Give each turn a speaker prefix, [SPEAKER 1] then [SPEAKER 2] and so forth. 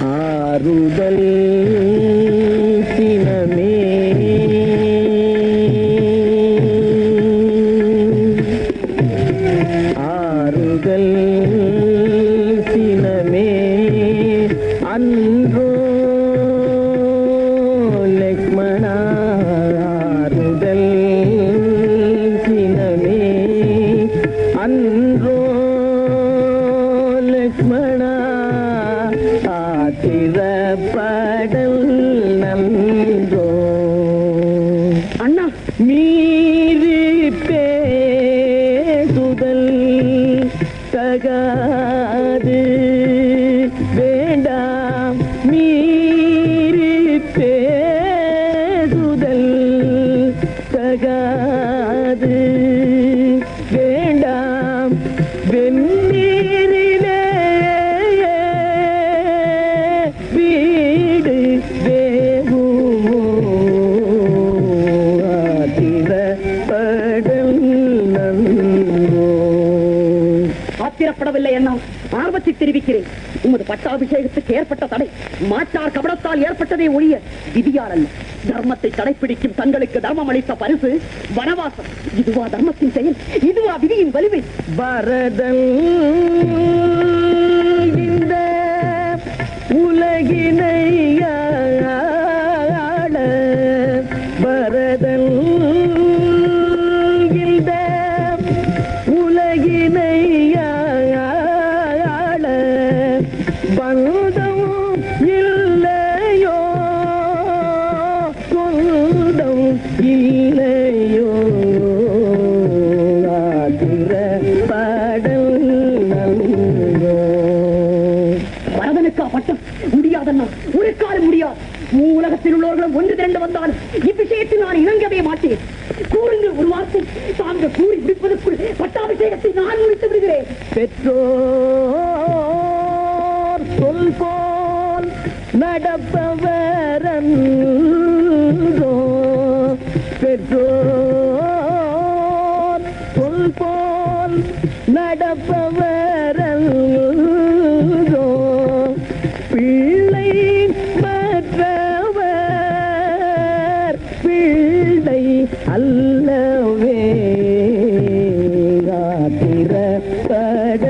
[SPEAKER 1] ஆறுதல் சினமே. ஆறுதல் சினமே. அன்றோ லக்மணா ஆறுதல் சினமே. அன்றோ லக்மணா ஆத்திரப்படல் நன்றோ.
[SPEAKER 2] அண்ணா.
[SPEAKER 1] மீறி பேசுதல் தகாது. வேண்டாம். மீறி பேசுதல் தகாது. வேண்டாம். வெந்நீரிலே
[SPEAKER 2] ஆத்திரப்படவில்லை அண்ணா ஆர்வத்தை தெரிவிக்கிறேன். உமது பட்டாபிஷேகத்துக்கு ஏற்பட்ட தடை. மாற்றார் கபடத்தால் ஏற்பட்டதே ஒழிய விதியால் அல்ல தர்மத்தை தடைப்பிடிக்கும் தங்களுக்கு தர்மம் அளித்த பரிசு வனவாசம். இதுவா தர்மத்தின் செயல்? இதுவா விதியின் வலிமை?
[SPEAKER 1] பரதன் இந்த உலகினை பரதன்
[SPEAKER 2] சொன்னான் உனக்காலும் முடியாது. மூ உலகத்தில் உள்ளவர்களும் ஒன்று திரண்டு நான் இணங்கவே மாட்டேன். கூறுங்கள் ஒரு வார்த்தை. கூறி முடிப்பதற்குள் பட்டாபிஷேகத்தை நான் முடித்து விடுகிறேன்.
[SPEAKER 1] பெற்றோர் சொல் போல் நடப்பவரன் பெற்றோர் சொல் போல் நடப்பவர் நல்ல வேகாத்திரப்பட